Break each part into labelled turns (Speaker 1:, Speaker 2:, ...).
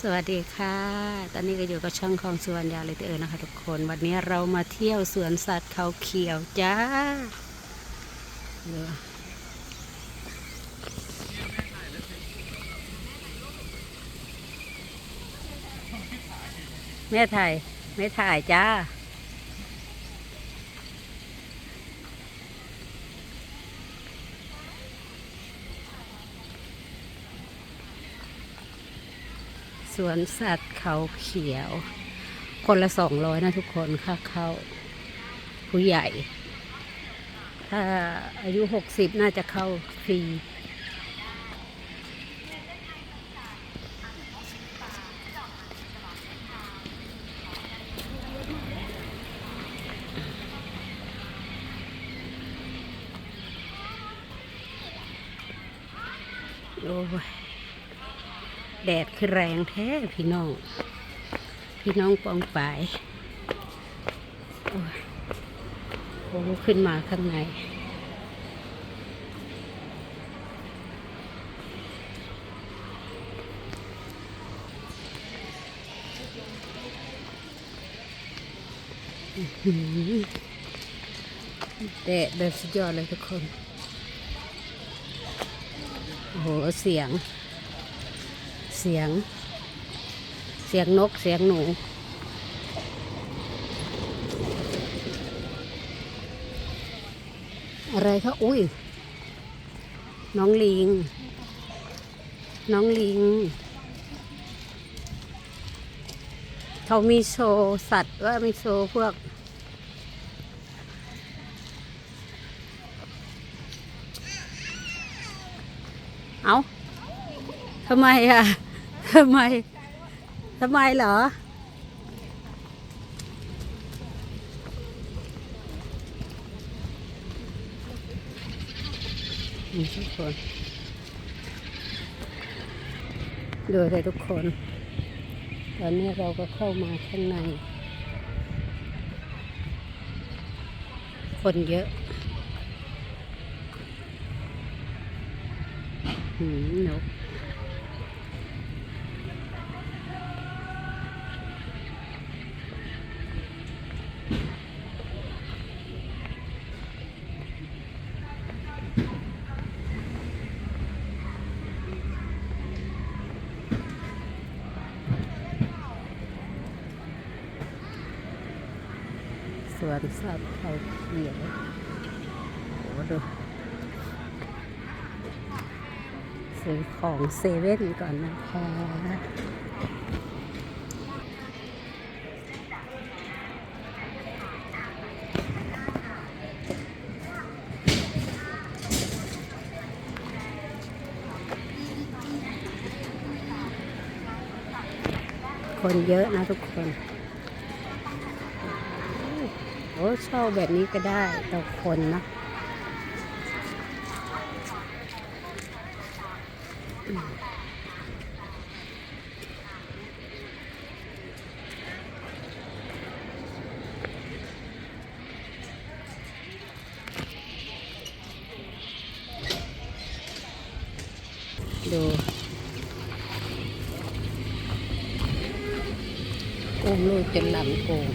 Speaker 1: สวัสดีค่ะ ตอนนี้ก็อยู่กับช่องของสวนยาเลยเตอร์นะคะทุกคน วันนี้เรามาเที่ยวสวนสัตว์เขาเขียวจ้าเออแม่ถ่ายไม่ถ่ายจ้า สวนสัตว์เขาเขียว คนละสองร้อยนะทุกคนค่าเข้าผู้ใหญ่ ถ้าอายุหกสิบน่าจะเข้าฟรีโอ้ย แดดคือแรงแท้พี่น้อง พี่น้องปองปายโอ้โอ้ขึ้นมาข้างในแดดแบบสุดยอดเลยทุกคนโอ้โหเสียง สียง เสียงนกเสียงหนูอะไรคะอุ้ย น้องลิง น้องลิง เขามีโชว์สัตว์ว่ามีโชว์พวก เอาทำไมอะ ทำไม ทำไมเหรอ นี่ทุกคน ดูเลยทุกคน ตอนนี้เราก็เข้ามาข้างใน คนเยอะหืมนก วนสัตว์เขาเขียวโอ้ดูซื้อของเซเว่นก่อนนะคะคนเยอะนะทุกคน เช่าแบบนี้ก็ได้ต่อคนนะดูอุ้มลูกจนหลังโกง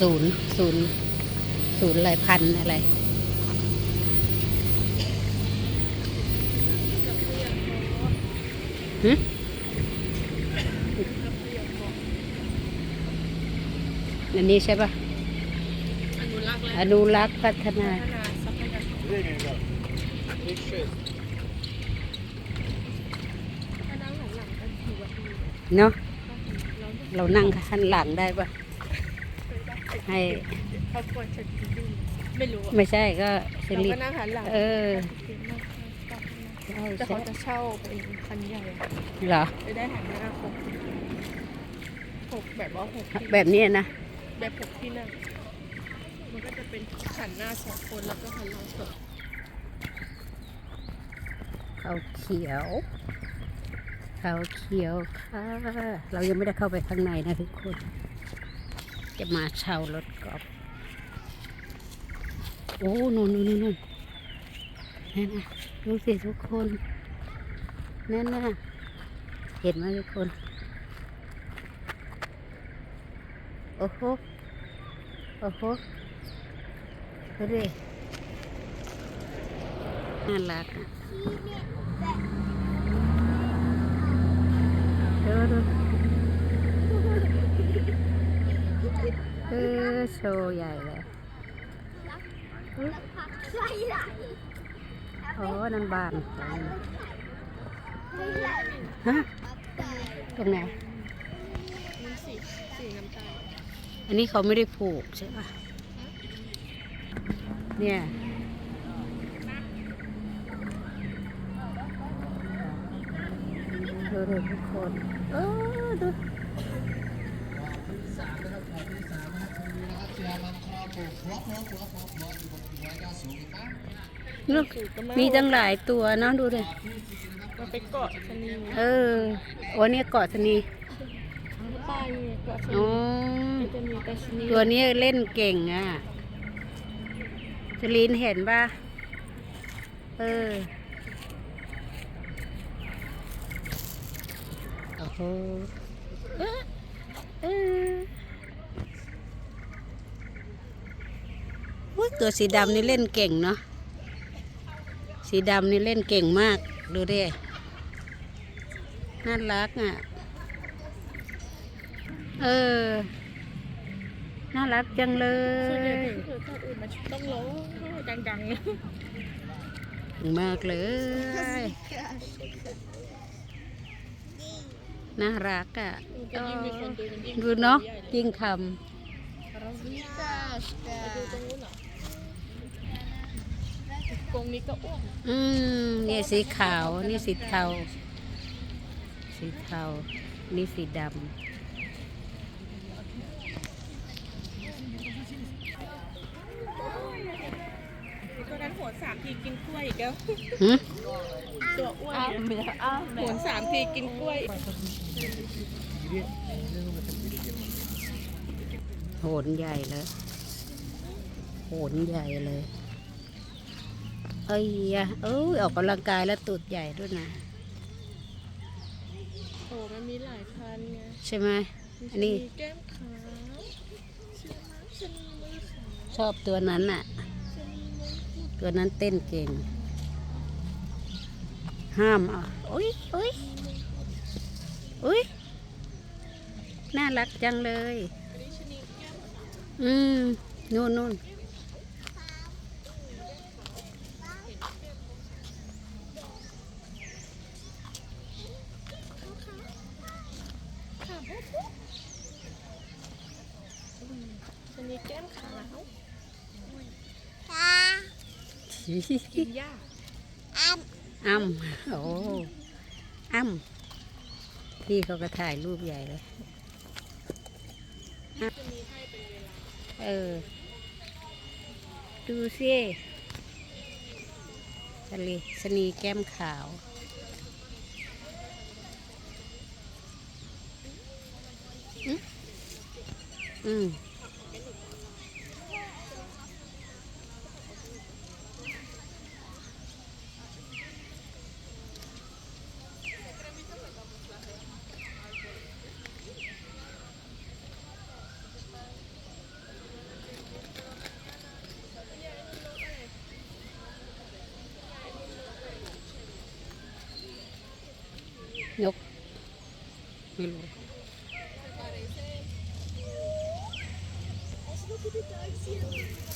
Speaker 1: ศูนย์ศูนย์ศูนย์หลายพันอะไรฮึอันนี้ใช่ปะ
Speaker 2: อนุรักษ์
Speaker 1: พัฒนาเนาะ
Speaker 2: เรา
Speaker 1: นั่งหันหลังได้ปะ ให้
Speaker 2: ครอบครัวฉันดื้อไม่รู้อะ
Speaker 1: ไม่ใช่ก็ส
Speaker 2: เรา
Speaker 1: ลิ
Speaker 2: ก็
Speaker 1: ป
Speaker 2: นั่งหันหลัง
Speaker 1: เออ
Speaker 2: แต่
Speaker 1: ใช่
Speaker 2: เขา
Speaker 1: ใช่
Speaker 2: จะเช่าเป็นคันใหญ่อะ
Speaker 1: เหรอ
Speaker 2: จะได้หันหน้าหกหกแบบว่าหกที่
Speaker 1: แบบนี้นะ
Speaker 2: แบบหกที่นั่งมันก็จะเป็นหันหน้าสองคนแล้วก็หันหลังสอง
Speaker 1: เขาเขียว เขาเขียวค่ะ เรายังไม่ได้เข้าไปข้างในนะทุกคน จะมาเช่ารถกอล์ฟโอ้นู่นนู่นนู่นนู่นน่ะดูสิทุกคนนั่นน่ะเห็นไหมทุกคน โอ้โห โอ้โหดูดิน่ารักอะดูดู เออโชว์ใหญ่เลยโอ้นั่นบานฮะตรงไหน
Speaker 2: มีสีสีน้ำตาล
Speaker 1: อันนี้เขาไม่ได้ผูกใช่ปะเนี่ยดูดูทุกคนเออดู ลูกมีตั้งหลายตัวเนาะดูดิ
Speaker 2: มันไปเกาะชะนี
Speaker 1: เออวันนี้เกาะชะนี
Speaker 2: ปลาเนี่ยเกาะชะ
Speaker 1: อ๋
Speaker 2: นีจะมีแต่ชะนี
Speaker 1: ตัวนี้เล่นเก่งอะจลีนเห็นป่ะเออโอ้โหเออเอออุ๊ย ตัวสีดำนี่เล่นเก่งเนาะสีดำนี่เล่นเก่งมาก ดูดิน่ารักอะ เออ น่ารักจังเล
Speaker 2: ส่วนใหญ่
Speaker 1: ย
Speaker 2: คือตัวอื่นมันต้องร้องดังๆนะ
Speaker 1: มากเลย น่ารักอะ
Speaker 2: มันก็ยิ่งมีคนดูมันยิ่ง
Speaker 1: ดูเนาะ
Speaker 2: ใหญ่เลย
Speaker 1: ยิ่งท
Speaker 2: มาดูต รงนู้นเหรอกรงนี้ก็อ้วนำ
Speaker 1: อืมนี่สีขาวนี่สีเทา สีเทา นี่สีด
Speaker 2: ตัวนั้นโหนสามทีกินกล้วยอีกแล้วำ
Speaker 1: หึ
Speaker 2: ตัวอ้วนเนี่ยโหนสามทีกินกล้วย
Speaker 1: โหนใหญ่เลยโหนใหญ่เลย เอ้ยอะเอ้ยออกกำลังกายแล้วตูดใหญ่ด้วยนะ
Speaker 2: โอ้มันมีหลายพันไง
Speaker 1: ใช่ไหมอันนี้
Speaker 2: มีแก้มขาวชะนีชะนีมือขาว
Speaker 1: ชอบตัวนั้นน่ะ
Speaker 2: ชะนีมือ
Speaker 1: ตัวนั้นเต้นเก่ง ห้ามอะอุ้ยอุ้ยอุ้ยน่ารักจังเลย
Speaker 2: อันนี้ชะนีแก้มขาว
Speaker 1: อืมนู่น นู่น
Speaker 2: ชะนีแก้มขาว
Speaker 1: กิ
Speaker 2: กินหญ้า
Speaker 1: อ้ำโอ้อ้ำพี่เขาก็ถ่ายรูปใหญ่เลย
Speaker 2: เอ
Speaker 1: อ ดูสิสลีสนีแก้มขาว อืม อืม
Speaker 2: look at the dogs here.